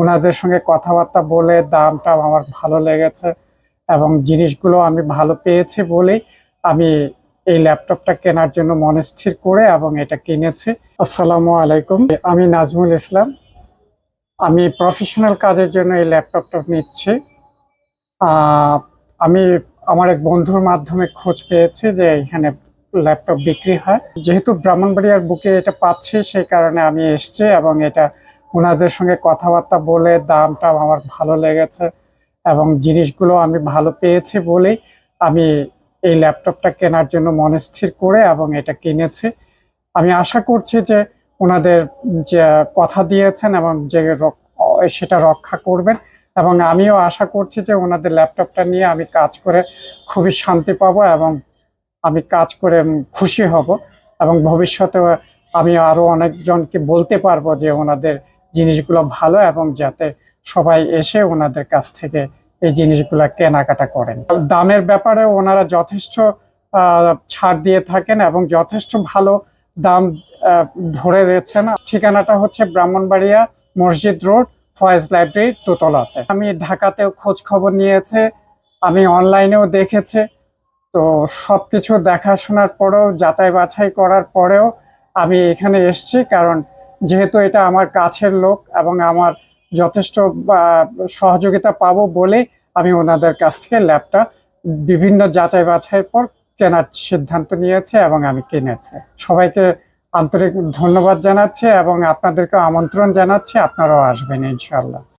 ওনাদের সঙ্গে কথাবার্তা বলে দামটা আমার ভালো লেগেছে এবং জিনিসগুলো আমি ভালো পেয়েছি বলেই আমি এই ল্যাপটপটা কেনার জন্য মনস্থির করে এবং এটা কিনেছি। আসসালামু আলাইকুম। আমি নাজমুল ইসলাম। আমি প্রফেশনাল কাজের জন্য এই ল্যাপটপটা নিচ্ছি। আমি, আমার এক বন্ধুর মাধ্যমে খোঁজ পেয়েছি যে এখানে ল্যাপটপ বিক্রি হয়। যেহেতু ব্রাহ্মণবাড়িয়ার বুকে এটা পাচ্ছি, সেই কারণে আমি এসেছি এবং এটা ওনাদের সঙ্গে কথাবার্তা বলে দামটা আমার ভালো লেগেছে এবং জিনিসগুলো আমি ভালো পেয়েছি বলেই আমি এই ল্যাপটপটা কেনার জন্য মনস্থির করে এবং এটা কিনেছি। আমি আশা করছি যে ওনাদের যে কথা দিয়েছেন এবং যে সেটা রক্ষা করবেন এবং আমিও আশা করছি যে ওনাদের ল্যাপটপটা নিয়ে আমি কাজ করে খুবই শান্তি পাবো এবং আমি কাজ করে খুশি হব এবং ভবিষ্যতে আমি আরও অনেকজনকে বলতে পারব যে ওনাদের জিনিসগুলো ভালো এবং যাতে সবাই এসে ওনাদের কাছ থেকে এই জিনিসগুলো কেনাকাটা করেন। দামের ব্যাপারে ওনারা যথেষ্ট ছাড় দিয়ে থাকেন এবং যথেষ্ট ভালো দাম ধরে রয়েছেন ঠিকানাটা হচ্ছে ব্রাহ্মণবাড়িয়া মসজিদ রোড, ফয়েজ লাইব্রেরি, দোতলাতে। আমি ঢাকাতেও খোঁজ খবর নিয়েছে, আমি অনলাইনেও দেখেছে। তো সব কিছু দেখাশোনার পরেও যাচাই বাছাই করার পরেও আমি এখানে এসেছি কারণ যেহেতু এটা আমার কাছের লোক এবং আমার যথেষ্ট সহযোগিতা পাব বলে আমি ওনাদের কাছ থেকে ল্যাবটা বিভিন্ন যাচাই বাছাইয়ের পর কেনার সিদ্ধান্ত নিয়েছে এবং আমি কিনেছি। সবাইকে আন্তরিক ধন্যবাদ জানাচ্ছি এবং আপনাদেরকে আমন্ত্রণ জানাচ্ছি। আপনারাও আসবেন ইনশাল্লাহ